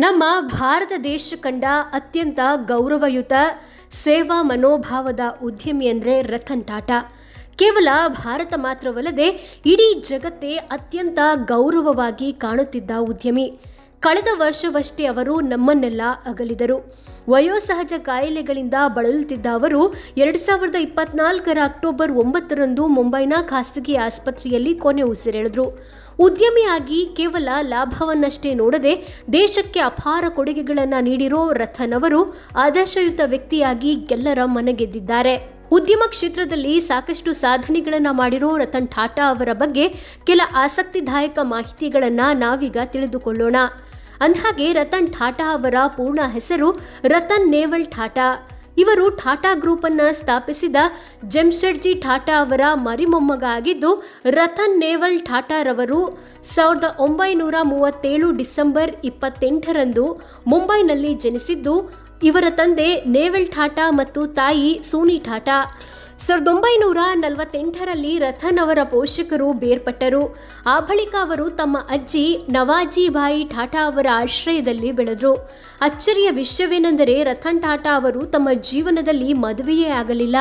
ನಮ್ಮ ಭಾರತ ದೇಶ ಕಂಡ ಅತ್ಯಂತ ಗೌರವಯುತ ಸೇವಾ ಮನೋಭಾವದ ಉದ್ಯಮಿ ಅಂದರೆ ರತನ್ ಟಾಟಾ. ಕೇವಲ ಭಾರತ ಮಾತ್ರವಲ್ಲದೆ ಇಡೀ ಜಗತ್ತೇ ಅತ್ಯಂತ ಗೌರವವಾಗಿ ಕಾಣುತ್ತಿದ್ದ ಉದ್ಯಮಿ. ಕಳೆದ ವರ್ಷವಷ್ಟೇ ಅವರು ನಮ್ಮನ್ನೆಲ್ಲ ಅಗಲಿದರು. ವಯೋಸಹಜ ಕಾಯಿಲೆಗಳಿಂದ ಬಳಲುತ್ತಿದ್ದ ಅವರು ಎರಡು ಸಾವಿರದ ಇಪ್ಪತ್ನಾಲ್ಕರ ಅಕ್ಟೋಬರ್ ಒಂಬತ್ತರಂದು ಮುಂಬೈನ ಖಾಸಗಿ ಆಸ್ಪತ್ರೆಯಲ್ಲಿ ಕೊನೆ ಉಸಿರೆಳೆದರು. ಉದ್ಯಮಿಯಾಗಿ ಕೇವಲ ಲಾಭವನ್ನಷ್ಟೇ ನೋಡದೆ ದೇಶಕ್ಕೆ ಅಪಾರ ಕೊಡುಗೆಗಳನ್ನು ನೀಡಿರೋ ರಥನ್ ಅವರು ಆದರ್ಶಯುತ ವ್ಯಕ್ತಿಯಾಗಿ ಎಲ್ಲರ ಮನಗೆದ್ದಿದ್ದಾರೆ. ಉದ್ಯಮ ಕ್ಷೇತ್ರದಲ್ಲಿ ಸಾಕಷ್ಟು ಸಾಧನೆಗಳನ್ನು ಮಾಡಿರೋ ರತನ್ ಟಾಟಾ ಅವರ ಬಗ್ಗೆ ಕೆಲ ಆಸಕ್ತಿದಾಯಕ ಮಾಹಿತಿಗಳನ್ನು ನಾವೀಗ ತಿಳಿದುಕೊಳ್ಳೋಣ. ಅಂದಹಾಗೆ ರತನ್ ಟಾಟಾ ಅವರ ಪೂರ್ಣ ಹೆಸರು ರತನ್ ನೇವಲ್ ಟಾಟಾ. ಇವರು ಟಾಟಾ ಗ್ರೂಪ್ ಅನ್ನ ಸ್ಥಾಪಿಸಿದ ಜಮ್ಶೆಡ್ಜಿ ಟಾಟಾ ಅವರ ಮರಿಮೊಮ್ಮಗ ಆಗಿದ್ದು ರತನ್ ನೇವಲ್ ಟಾಟಾರವರು ಸಾವಿರದ ಒಂಬೈನೂರ ಮೂವತ್ತೇಳು ಡಿಸೆಂಬರ್ ಇಪ್ಪತ್ತೆಂಟರಂದು ಮುಂಬೈನಲ್ಲಿ ಜನಿಸಿದ್ದು. ಇವರ ತಂದೆ ನೇವಲ್ ಟಾಟಾ ಮತ್ತು ತಾಯಿ ಸೋನಿ ಟಾಟಾ. ಸಾವಿರದ ಒಂಬೈನೂರ ನಲವತ್ತೆಂಟರಲ್ಲಿ ರಥನ್ ಅವರ ಪೋಷಕರು ಬೇರ್ಪಟ್ಟರು. ಆ ಬಳಿಕ ಅವರು ತಮ್ಮ ಅಜ್ಜಿ ನವಾಜಿಬಾಯಿ ಟಾಟಾ ಅವರ ಆಶ್ರಯದಲ್ಲಿ ಬೆಳೆದರು. ಅಚ್ಚರಿಯ ವಿಷಯವೇನೆಂದರೆ ರತನ್ ಟಾಟಾ ಅವರು ತಮ್ಮ ಜೀವನದಲ್ಲಿ ಮದುವೆಯೇ ಆಗಲಿಲ್ಲ.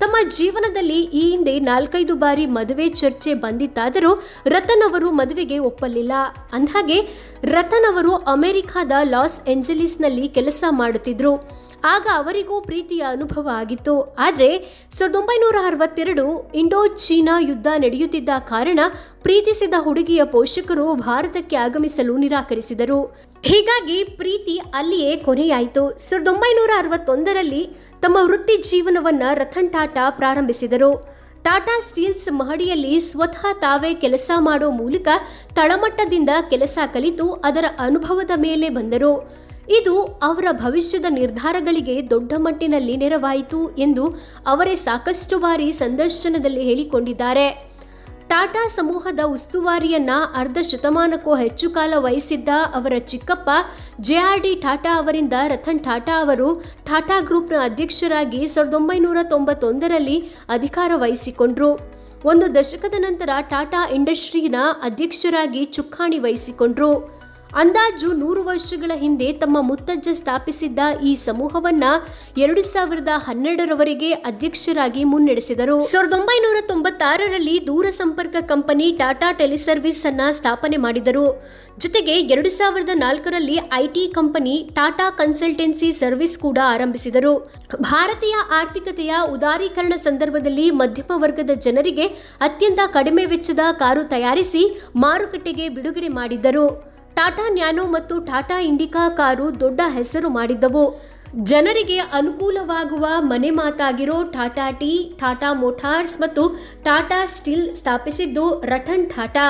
ತಮ್ಮ ಜೀವನದಲ್ಲಿ ಈ ಹಿಂದೆ ನಾಲ್ಕೈದು ಬಾರಿ ಮದುವೆ ಚರ್ಚೆ ಬಂದಿತ್ತಾದರೂ ರತನ್ ಅವರು ಮದುವೆಗೆ ಒಪ್ಪಲಿಲ್ಲ. ಅಂದಹಾಗೆ, ರತನ್ ಅವರು ಅಮೆರಿಕಾದ ಲಾಸ್ ಏಂಜಲೀಸ್ನಲ್ಲಿ ಕೆಲಸ ಮಾಡುತ್ತಿದ್ರು. ಆಗ ಅವರಿಗೂ ಪ್ರೀತಿಯ ಅನುಭವ ಆಗಿತ್ತು. ಆದರೆ ಸಾವಿರದ ಒಂಬೈನೂರ ಅರವತ್ತೆರಡು ಇಂಡೋ ಚೀನಾ ಯುದ್ಧ ನಡೆಯುತ್ತಿದ್ದ ಕಾರಣ ಪ್ರೀತಿಸಿದ ಹುಡುಗಿಯ ಪೋಷಕರು ಭಾರತಕ್ಕೆ ಆಗಮಿಸಲು ನಿರಾಕರಿಸಿದರು. ಹೀಗಾಗಿ ಪ್ರೀತಿ ಅಲ್ಲಿಯೇ ಕೊನೆಯಾಯಿತು. ಸಾವಿರದ ಒಂಬೈನೂರ ಅರವತ್ತೊಂದರಲ್ಲಿ ತಮ್ಮ ವೃತ್ತಿ ಜೀವನವನ್ನು ರತನ್ ಟಾಟಾ ಪ್ರಾರಂಭಿಸಿದರು. ಟಾಟಾ ಸ್ಟೀಲ್ಸ್ ಮಹಡಿಯಲ್ಲಿ ಸ್ವತಃ ತಾವೇ ಕೆಲಸ ಮಾಡೋ ಮೂಲಕ ತಳಮಟ್ಟದಿಂದ ಕೆಲಸ ಕಲಿತು ಅದರ ಅನುಭವದ ಮೇಲೆ ಬಂದರು. ಇದು ಅವರ ಭವಿಷ್ಯದ ನಿರ್ಧಾರಗಳಿಗೆ ದೊಡ್ಡ ಮಟ್ಟಿನಲ್ಲಿ ನೆರವಾಯಿತು ಎಂದು ಅವರೇ ಸಾಕಷ್ಟು ಬಾರಿ ಸಂದರ್ಶನದಲ್ಲಿ ಹೇಳಿಕೊಂಡಿದ್ದಾರೆ. ಟಾಟಾ ಸಮೂಹದ ಉಸ್ತುವಾರಿಯನ್ನ ಅರ್ಧ ಶತಮಾನಕ್ಕೂ ಹೆಚ್ಚು ಕಾಲ ವಹಿಸಿದ್ದ ಅವರ ಚಿಕ್ಕಪ್ಪ ಜೆ ಆರ್ ಡಿ ಟಾಟಾ ಅವರಿಂದ ರತನ್ ಟಾಟಾ ಅವರು ಟಾಟಾ ಗ್ರೂಪ್ನ ಅಧ್ಯಕ್ಷರಾಗಿ ಸಾವಿರದ ಒಂಬೈನೂರ ತೊಂಬತ್ತೊಂದರಲ್ಲಿ ಅಧಿಕಾರ ವಹಿಸಿಕೊಂಡ್ರು. ಒಂದು ದಶಕದ ನಂತರ ಟಾಟಾ ಇಂಡಸ್ಟ್ರಿನ ಅಧ್ಯಕ್ಷರಾಗಿ ಚುಕ್ಕಾಣಿ ವಹಿಸಿಕೊಂಡ್ರು. ಅಂದಾಜು ನೂರು ವರ್ಷಗಳ ಹಿಂದೆ ತಮ್ಮ ಮುತ್ತಜ್ಜ ಸ್ಥಾಪಿಸಿದ್ದ ಈ ಸಮೂಹವನ್ನ ಎರಡು ಸಾವಿರದ ಹನ್ನೆರಡರವರೆಗೆ ಅಧ್ಯಕ್ಷರಾಗಿ ಮುನ್ನಡೆಸಿದರು. ಸಾವಿರದ ಒಂಬೈನೂರ ತೊಂಬತ್ತಾರರಲ್ಲಿ ದೂರ ಸಂಪರ್ಕ ಕಂಪನಿ ಟಾಟಾ ಟೆಲಿಸರ್ವಿಸ್ ಅನ್ನ ಸ್ಥಾಪನೆ ಮಾಡಿದರು. ಜೊತೆಗೆ ಎರಡು ಸಾವಿರದ ನಾಲ್ಕರಲ್ಲಿ IT company Tata consultancy service ಕೂಡ ಆರಂಭಿಸಿದರು. ಭಾರತೀಯ ಆರ್ಥಿಕತೆಯ ಉದಾರೀಕರಣ ಸಂದರ್ಭದಲ್ಲಿ ಮಧ್ಯಮ ವರ್ಗದ ಜನರಿಗೆ ಅತ್ಯಂತ ಕಡಿಮೆ ವೆಚ್ಚದ ಕಾರು ತಯಾರಿಸಿ ಮಾರುಕಟ್ಟೆಗೆ ಬಿಡುಗಡೆ ಮಾಡಿದ್ದರು. ಟಾಟಾ ನ್ಯಾನೋ ಮತ್ತು ಟಾಟಾ ಇಂಡಿಕಾ ಕಾರು ದೊಡ್ಡ ಹೆಸರು ಮಾಡಿದ್ದವು. ಜನರಿಗೆ ಅನುಕೂಲವಾಗುವ ಮನೆ ಮಾತಾಗಿರೋ ಟಾಟಾ ಟೀ, ಟಾಟಾ ಮೋಟಾರ್ಸ್ ಮತ್ತು ಟಾಟಾ ಸ್ಟೀಲ್ ಸ್ಥಾಪಿಸಿದ್ದು ರಟನ್ ಟಾಟಾ.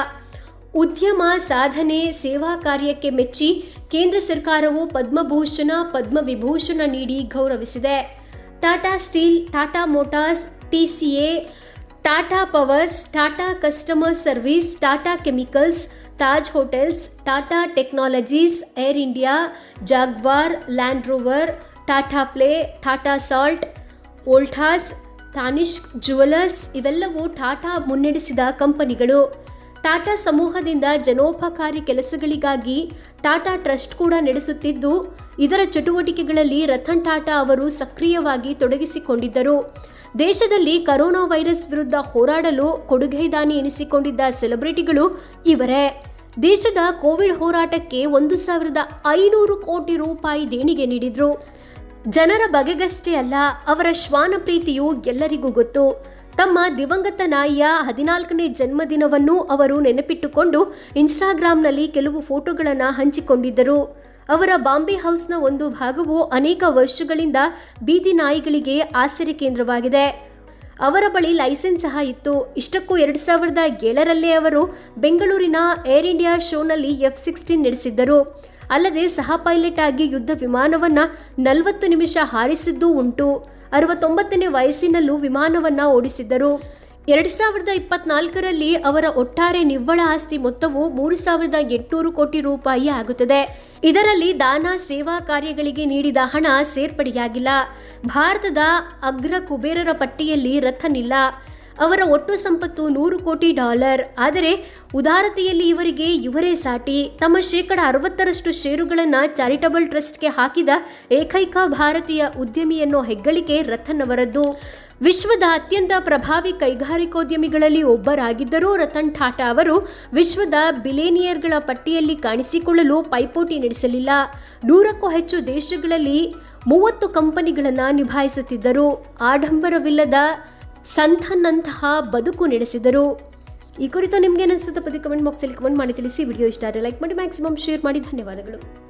ಉದ್ಯಮ, ಸಾಧನೆ, ಸೇವಾ ಕಾರ್ಯಕ್ಕೆ ಮೆಚ್ಚಿ ಕೇಂದ್ರ ಸರ್ಕಾರವು ಪದ್ಮಭೂಷಣ, ಪದ್ಮವಿಭೂಷಣ ನೀಡಿ ಗೌರವಿಸಿದೆ. Tata steel, Tata motors TCA Tata powers Tata customer service Tata chemicals Taj hotels Tata technologies air India Jaguar Land Rover Tata play Tata salt Voltas Tanishq jewellers ಇವೆಲ್ಲವೂ ಟಾಟಾ ಮುನ್ನಡೆಸಿದ ಕಂಪನಿಗಳು. ಟಾಟಾ ಸಮೂಹದಿಂದ ಜನೋಪಕಾರಿ ಕೆಲಸಗಳಿಗಾಗಿ ಟಾಟಾ ಟ್ರಸ್ಟ್ ಕೂಡ ನಡೆಸುತ್ತಿದ್ದು, ಇದರ ಚಟುವಟಿಕೆಗಳಲ್ಲಿ ರತನ್ ಟಾಟಾ ಅವರು ಸಕ್ರಿಯವಾಗಿ ತೊಡಗಿಸಿಕೊಂಡಿದ್ದರು. ದೇಶದಲ್ಲಿ ಕರೋನಾ ವೈರಸ್ ವಿರುದ್ಧ ಹೋರಾಡಲು ಕೊಡುಗೈದಾನಿ ಎನಿಸಿಕೊಂಡಿದ್ದ ಸೆಲೆಬ್ರಿಟಿಗಳು ಇವರೇ. ದೇಶದ ಕೋವಿಡ್ ಹೋರಾಟಕ್ಕೆ ಒಂದು ಸಾವಿರದ ಐನೂರು ಕೋಟಿ ರೂಪಾಯಿ ದೇಣಿಗೆ ನೀಡಿದ್ರು. ಜನರ ಬಗೆಗಷ್ಟೇ ಅಲ್ಲ, ಅವರ ಶ್ವಾನ ಪ್ರೀತಿಯು ಎಲ್ಲರಿಗೂ ಗೊತ್ತು. ತಮ್ಮ ದಿವಂಗತ ನಾಯಿಯ ಹದಿನಾಲ್ಕನೇ ಜನ್ಮದಿನವನ್ನು ಅವರು ನೆನಪಿಟ್ಟುಕೊಂಡು ಇನ್ಸ್ಟಾಗ್ರಾಂನಲ್ಲಿ ಕೆಲವು ಫೋಟೋಗಳನ್ನು ಹಂಚಿಕೊಂಡಿದ್ದರು. ಅವರ ಬಾಂಬೆ ಹೌಸ್ನ ಒಂದು ಭಾಗವು ಅನೇಕ ವರ್ಷಗಳಿಂದ ಬೀದಿ ನಾಯಿಗಳಿಗೆ ಆಸರೆ ಕೇಂದ್ರವಾಗಿದೆ. ಅವರ ಬಳಿ ಲೈಸೆನ್ಸ್ ಸಹ ಇತ್ತು. ಇಷ್ಟಕ್ಕೂ ಎರಡು ಸಾವಿರದ ಏಳರಲ್ಲೇ ಅವರು ಬೆಂಗಳೂರಿನ ಏರ್ ಇಂಡಿಯಾ ಶೋನಲ್ಲಿ ಎಫ್ ಸಿಕ್ಸ್ಟೀನ್ ನಡೆಸಿದ್ದರು. ಅಲ್ಲದೆ ಸಹ ಪೈಲಟ್ ಆಗಿ ಯುದ್ಧ ವಿಮಾನವನ್ನು ನಲವತ್ತು ನಿಮಿಷ ಹಾರಿಸಿದ್ದೂ ಉಂಟು. ಅರವತ್ತೊಂಬತ್ತನೇ ವಯಸ್ಸಿನಲ್ಲೂ ವಿಮಾನವನ್ನು ಓಡಿಸಿದ್ದರು. ಎರಡು ಸಾವಿರದ ಇಪ್ಪತ್ನಾಲ್ಕರಲ್ಲಿ ಅವರ ಒಟ್ಟಾರೆ ನಿವ್ವಳ ಆಸ್ತಿ ಮೊತ್ತವು ಮೂರು ಸಾವಿರದ ಎಂಟುನೂರು ಕೋಟಿ ರೂಪಾಯಿ ಆಗುತ್ತದೆ. ಇದರಲ್ಲಿ ದಾನ, ಸೇವಾ ಕಾರ್ಯಗಳಿಗೆ ನೀಡಿದ ಹಣ ಸೇರ್ಪಡೆಯಾಗಿಲ್ಲ. ಭಾರತದ ಅಗ್ರ ಕುಬೇರರ ಪಟ್ಟಿಯಲ್ಲಿ ರಥನ್ ಇಲ್ಲ ಅವರ ಒಟ್ಟು ಸಂಪತ್ತು ನೂರು ಕೋಟಿ ಡಾಲರ್. ಆದರೆ ಉದಾರತೆಯಲ್ಲಿ ಇವರಿಗೆ ಇವರೇ ಸಾಟಿ. ತಮ್ಮ ಶೇಕಡ ಅರವತ್ತರಷ್ಟು ಷೇರುಗಳನ್ನು ಚಾರಿಟಬಲ್ ಟ್ರಸ್ಟ್ಗೆ ಹಾಕಿದ ಏಕೈಕ ಭಾರತೀಯ ಉದ್ಯಮಿ ಅನ್ನೋ ಹೆಗ್ಗಳಿಕೆ ರತನ್ ಅವರದ್ದು ವಿಶ್ವದ ಅತ್ಯಂತ ಪ್ರಭಾವಿ ಕೈಗಾರಿಕೋದ್ಯಮಿಗಳಲ್ಲಿ ಒಬ್ಬರಾಗಿದ್ದರೂ ರತನ್ ಟಾಟಾ ಅವರು ವಿಶ್ವದ ಬಿಲೇನಿಯರ್ಗಳ ಪಟ್ಟಿಯಲ್ಲಿ ಕಾಣಿಸಿಕೊಳ್ಳಲು ಪೈಪೋಟಿ ನಡೆಸಲಿಲ್ಲ. ನೂರಕ್ಕೂ ಹೆಚ್ಚು ದೇಶಗಳಲ್ಲಿ ಮೂವತ್ತು ಕಂಪನಿಗಳನ್ನು ನಿಭಾಯಿಸುತ್ತಿದ್ದರು. ಆಡಂಬರವಿಲ್ಲದ ಸಂಥನ್ನಂತಹ ಬದುಕು ನಡೆಸಿದರು. ಈ ಕುರಿತು ನಿಮ್ಗೆ ಅನಿಸುತ್ತೆ ಪದಿ ಕಮೆಂಟ್ ಬಾಕ್ಸಲ್ಲಿ ಕಮೆಂಟ್ ಮಾಡಿ ತಿಳಿಸಿ. ವಿಡಿಯೋ ಇಷ್ಟ ಆದರೆ ಲೈಕ್ ಮಾಡಿ ಮ್ಯಾಕ್ಸಿಮಮ್ ಶೇರ್ ಮಾಡಿ. ಧನ್ಯವಾದಗಳು.